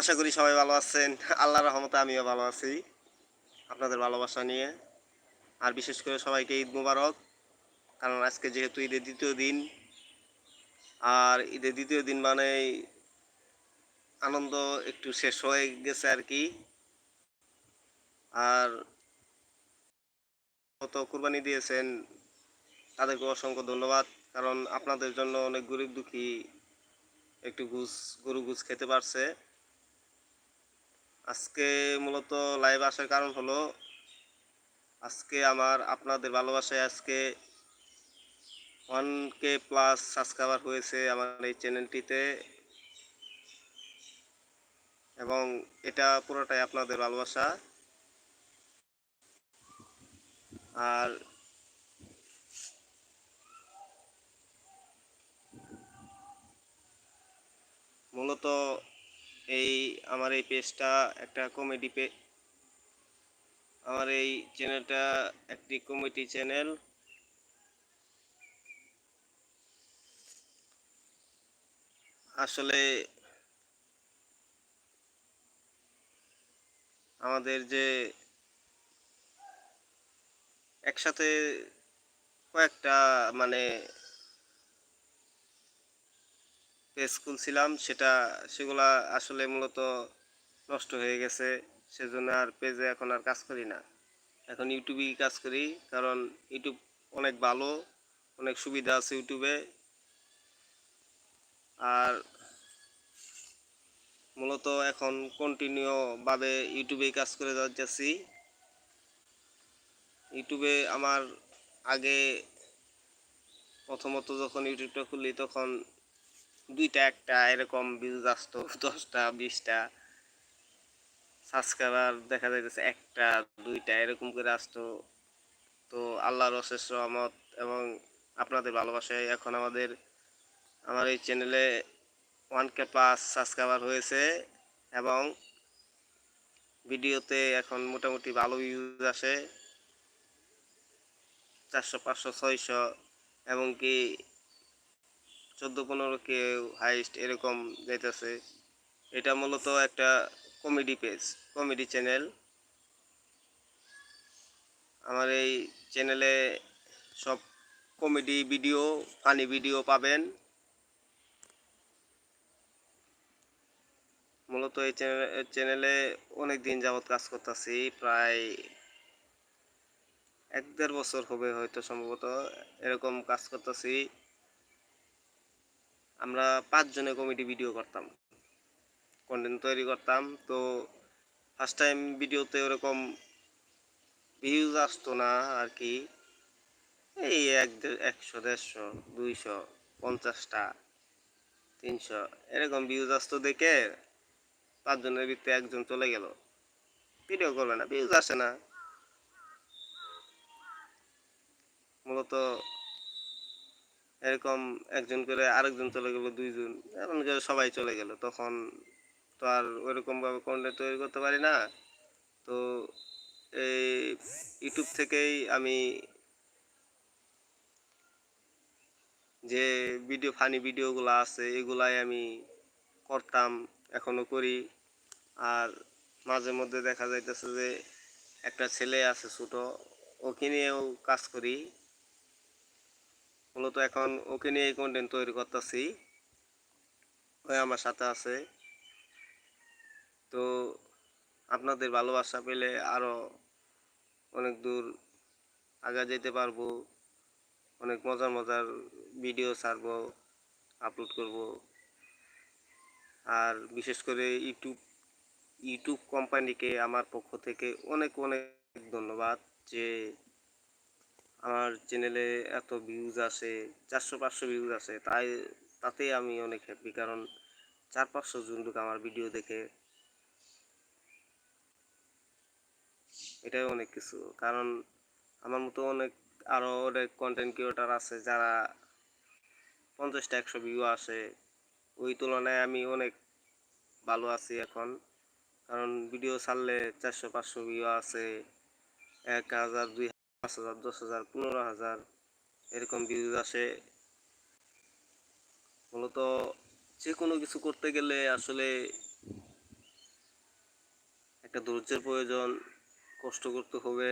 আশা করি সবাই ভালো আছেন। আল্লাহ রহমতে আমিও ভালো আছি, আপনাদের ভালোবাসা নিয়ে। আর বিশেষ করে সবাইকে ঈদ মুবারক, কারণ আজকে যেহেতু ঈদের দ্বিতীয় দিন, আর ঈদের দ্বিতীয় দিন মানে আনন্দ একটু শেষ হয়ে গেছে আর কি। আর কত কুরবানি দিয়েছেন, তাদেরকে অসংখ্য ধন্যবাদ, কারণ আপনাদের জন্য অনেক গরিব দুঃখী একটু গুছ গরু গুছ খেতে পারছে। আজকে মূলত লাইভ আসার কারণ হলো, আজকে আমার আপনাদের ভালোবাসায় আজকে ওয়ান কে প্লাস সাবস্ক্রাইবার হয়েছে আমার এই চ্যানেলটিতে এবং এটা পুরোটাই আপনাদের ভালোবাসা। আর মূলত এই আমার এই পেজটা একটা কমেডি পে আমার এই চ্যানেলটা একটি কমেডি চ্যানেল আসলে আমাদের যে একসাথে কয়েকটা মানে পেজ খুলছিলাম সেটা, সেগুলা আসলে মূলত নষ্ট হয়ে গেছে। সেজন্য আর পেজে এখন আর কাজ করি না। এখন ইউটিউবেই কাজ করি, কারণ ইউটিউব অনেক ভালো, অনেক সুবিধা আছে ইউটিউবে। আর মূলত এখন কন্টিনিউ ভাবে ইউটিউবেই কাজ করে যাচ্ছি। ইউটিউবে আমার আগে প্রথমত যখন ইউটিউবটা খুলি তখন দুইটা, একটা এরকম ভিউজ আসতো, দশটা, বিশটা সাবস্ক্রাইবার দেখা যাইতেছে একটা, দুইটা, এরকম করে আসতো। তো আল্লাহর অশেষ রহমত এবং আপনাদের ভালোবাসায় এখন আমাদের, আমার এই চ্যানেলে ওয়ান কে প্লাস সাবস্ক্রাইবার হয়েছে এবং ভিডিওতে এখন মোটামুটি ভালো ভিউজ আসে। চারশো, পাঁচশো, ছয়শো এবং কি চোদ্দ পনেরো কেউ হাইস্ট এরকম যাইতেছে। এটা মূলত একটা কমেডি পেজ, কমেডি চ্যানেল। আমার এই চ্যানেলে সব কমেডি ভিডিও, ফানি ভিডিও পাবেন। মূলত এই চ্যানেলে অনেক দিন যাবৎ কাজ করতেছি, প্রায় এক দেড় বছর হবে হয়তো সম্ভবত এরকম কাজ করতেছি। আমরা পাঁচজনে কমেডি ভিডিও করতাম। কন্টেন্ট তৈরি করতাম, তো ফার্স্ট টাইম ভিডিওতে ওরকম ভিউজ আসতো না আর কি। এই এক একশো, দেড়শো, দুইশো, পঞ্চাশটা, তিনশো, এরকম ভিউজ আসতো দেখে পাঁচজনের ভিতরে একজন চলে গেল। ভিডিও করবে না ভিউজ আসে না। মূলত এরকম একজন করে আরেকজন চলে গেল, দুইজন। এমন করে সবাই চলে গেল। তখন তো আর ওইরকমভাবে কন্টেন্ট তৈরি করতে পারি না। তো এই ইউটিউব থেকেই আমি যে ভিডিও, ফানি ভিডিওগুলো আছে, এগুলাই আমি করতাম এখনও করি। আর মাঝে মধ্যে দেখা যাইতেছে যে একটা ছেলে আছে ছোটো, ওকে নিয়েও কাজ করি। মূলত এখন ওকে নিয়ে কন্টেন্ট তৈরি করতেছি। ওই আমার সাথে আছে। তো আপনাদের ভালোবাসা পেলে আরও অনেক দূর আগা যেতে পারব। অনেক মজার মজার ভিডিও ছাড়বো আপলোড করব। আর বিশেষ করে ইউটিউব ইউটিউব কোম্পানিকে আমার পক্ষ থেকে অনেক অনেক ধন্যবাদ যে আমার চ্যানেলে এত ভিউজ আসে চারশো পাঁচশো ভিউজ আসে, তাই, তাতেই আমি অনেক হ্যাপি কারণ চার পাঁচশো জন লোক আমার ভিডিও দেখে। এটাই অনেক কিছু, কারণ আমার মতো অনেক আরও অনেক কন্টেন্ট ক্রিয়েটার আছে যারা পঞ্চাশটা, একশো ভিউ আসে। ওই তুলনায় আমি অনেক ভালো আছি এখন, কারণ ভিডিও ছাড়লে চারশো পাঁচশো ভিউ আছে এক হাজার, দুই পাঁচ হাজার, দশ হাজার, পনেরো হাজার এরকম ভিউজ আসে। মূলত যে কোনো কিছু করতে গেলে আসলে একটা ধৈর্যের প্রয়োজন, কষ্ট করতে হবে।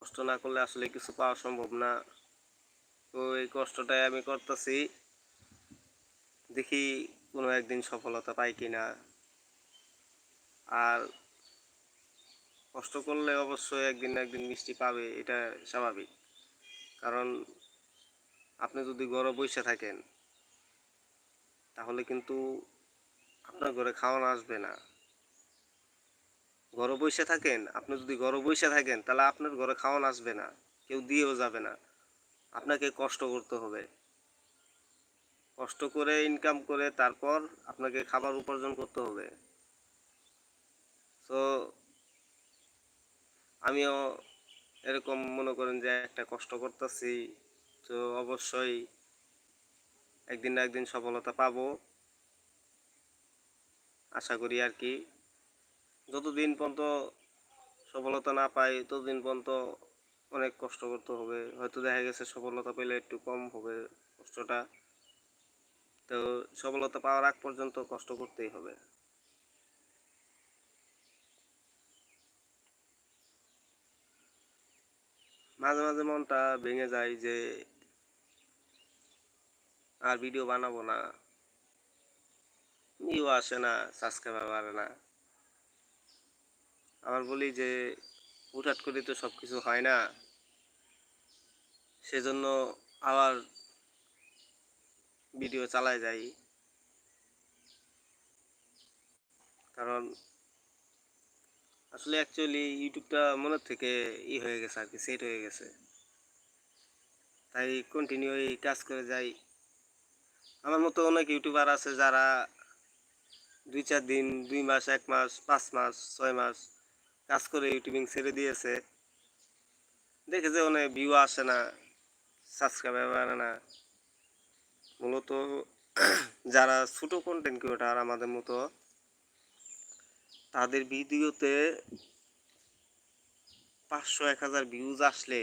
কষ্ট না করলে আসলে কিছু পাওয়া সম্ভব না। তো এই কষ্টটাই আমি করতেছি। দেখি কোনো একদিন সফলতা পাই কিনা। আর কষ্ট করলে অবশ্যই একদিন না একদিন মিষ্টি পাবে, এটা স্বাভাবিক। কারণ আপনি যদি ঘরে বসে থাকেন, তাহলে কিন্তু আপনার ঘরে খাওয়ানো আসবে না। ঘরে বসে থাকেন, আপনি যদি ঘরে বসে থাকেন, তাহলে আপনার ঘরে খাওয়ানো আসবে না, কেউ দিয়েও যাবে না। আপনাকে কষ্ট করতে হবে। কষ্ট করে ইনকাম করে তারপর আপনাকে খাবার উপার্জন করতে হবে। তো আমিও এরকম মনে করেন যে একটা কষ্ট করতেছি, তো অবশ্যই একদিন না একদিন সফলতা পাবো। আশা করি আর কি। যতদিন পর্যন্ত সফলতা না পাই, ততদিন পর্যন্ত অনেক কষ্ট করতে হবে। হয়তো দেখা গেছে সফলতা পেলে একটু কম হবে কষ্টটা। তো সফলতা পাওয়ার আগ পর্যন্ত কষ্ট করতেই হবে। মাঝে মাঝে মনটা ভেঙে যায় যে আর ভিডিও বানাবো না। নিউ আসে না সাবস্ক্রাইবার বাড়ে না। আবার বলি যে হুটহাট করে তো সব কিছু হয় না। সেজন্য আবার ভিডিও চালায় যাই। কারণ আসলে অ্যাকচুয়ালি ইউটিউবটা মনের থেকে ই হয়ে গেছে আর কি সেট হয়ে গেছে। তাই কন্টিনিউ এই কাজ করে যাই। আমার মতো অনেক ইউটিউবার আছে যারা দুই চার দিন, দুই মাস, এক মাস, পাঁচ মাস, ছয় মাস কাজ করে ইউটিউবিং ছেড়ে দিয়েছে। দেখে যে অনেক ভিউ আসে না সাবস্ক্রাইবার বাড়ে না। মূলত যারা ছোটো কন্টেন্ট ক্রিয়েটার আমাদের মতো তাদের ভিডিওতে পাঁচশো এক হাজার ভিউজ আসলে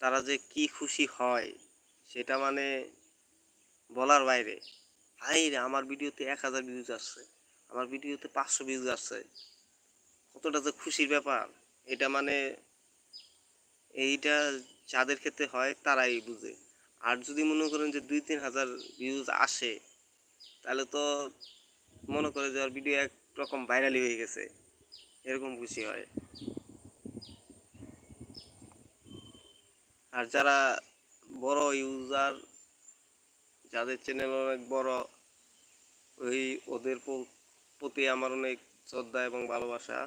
তারা যে কি খুশি হয় সেটা মানে বলার বাইরে। হাই রে, আমার ভিডিওতে এক হাজার ভিউজ আসছে, আমার ভিডিওতে পাঁচশো ভিউজ আসছে। কতটা যে খুশির ব্যাপার, এটা মানে এইটা যাদের ক্ষেত্রে হয় তারাই বুঝে। আর যদি মনে করেন যে দুই তিন হাজার ভিউজ আসে, তাহলে তো মনে করে যে আর ভিডিও একরকম ভাইরালি হয়ে গেছে, এরকম খুশি হয়। আর যারা বড় ইউজার যাদের চ্যানেল অনেক বড়, ওই ওদের প্রতি আমার অনেক শ্রদ্ধা এবং ভালোবাসা।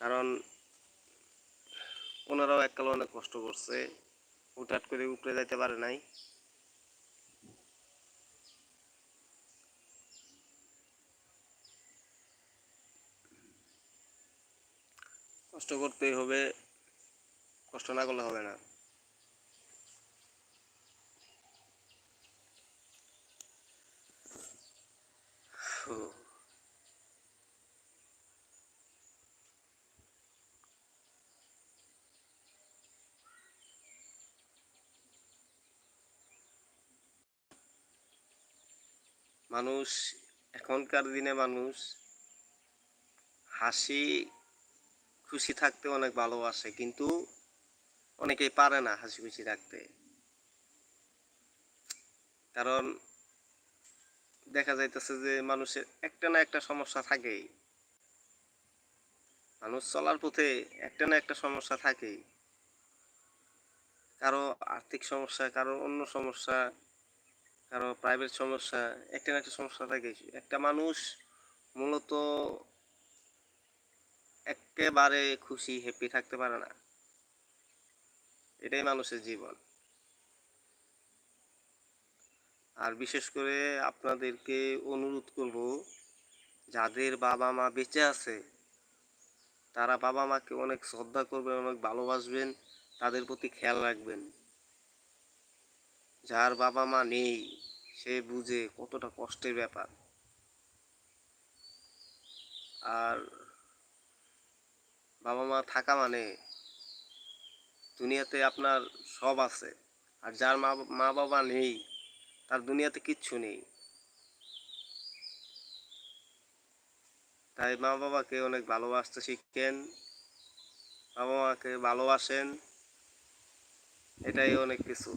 কারণ ওনারাও এককাল অনেক কষ্ট করছে, হুটহাট করে উপরে যাইতে পারে নাই। কষ্ট করতেই হবে কষ্ট না করলে হবে না। মানুষ এখনকার দিনে মানুষ হাসি খুশি থাকতে অনেক ভালোবাসে, কিন্তু অনেকেই পারে না হাসি খুশি থাকতে কারণ দেখা যাইতেছে যে মানুষের একটা না একটা সমস্যা থাকেই। মানুষ চলার পথে একটা না একটা সমস্যা থাকেই। কারও আর্থিক সমস্যা, কারও অন্য সমস্যা, কারও প্রাইভেট সমস্যা, একটা না একটা সমস্যা থাকে একটা মানুষ মূলত একেবারে খুশি হ্যাপি থাকতে পারে না। এটাই মানুষের জীবন। আর বিশেষ করে আপনাদেরকে অনুরোধ করব, যাদের বাবা মা বেঁচে আছে, তারা বাবা মাকে অনেক শ্রদ্ধা করবেন, অনেক ভালোবাসবেন, তাদের প্রতি খেয়াল রাখবেন। যার বাবা মা নেই, সে বুঝে কতটা কষ্টের ব্যাপার। আর বাবা মা থাকা মানে দুনিয়াতে আপনার সব আছে। আর যার মা মা বাবা নেই, তার দুনিয়াতে কিচ্ছু নেই। তাই মা বাবাকে অনেক ভালোবাসতে শিখেন বাবা মাকে ভালোবাসেন, এটাই অনেক কিছু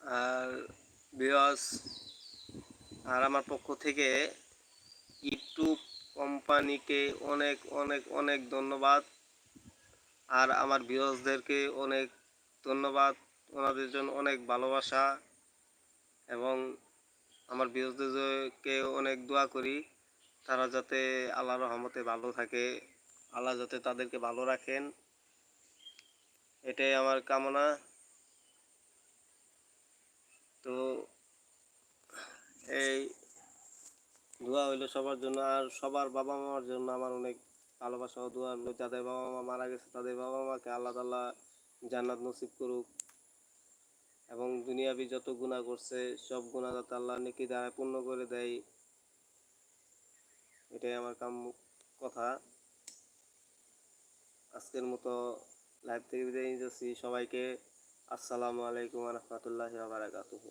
আর বিয়স আর আমার পক্ষ থেকে ইউটিউব কোম্পানিকে অনেক অনেক অনেক ধন্যবাদ। আর আমার বিয়সদেরকে অনেক ধন্যবাদ। ওনাদের জন্য অনেক ভালোবাসা এবং আমার বিয়সদেরকে অনেক দোয়া করি। তারা যাতে আল্লাহর রহমতে ভালো থাকে, আল্লাহ যাতে তাদেরকে ভালো রাখেন। এটাই আমার কামনা। তো এই দোয়া হইল সবার জন্য আর সবার বাবা মার জন্য আমার অনেক ভালোবাসা দোয়া হলো যাদের বাবা মা মারা গেছে, তাদের বাবা মাকে আল্লাহ তাল্লাহ জান্নাত নসিব করুক এবং দুনিয়াবি যত গুণা করছে, সব গুণা যাতে আল্লাহ নেকি দ্বারা পূর্ণ করে দেয়, এটাই আমার কাম কথা। আজকের মতো লাইভ থেকে বিদায় নিতেছি। সবাইকে আসসালামু আলাইকুম রহমতুল্লাহ বারাকাতুহু।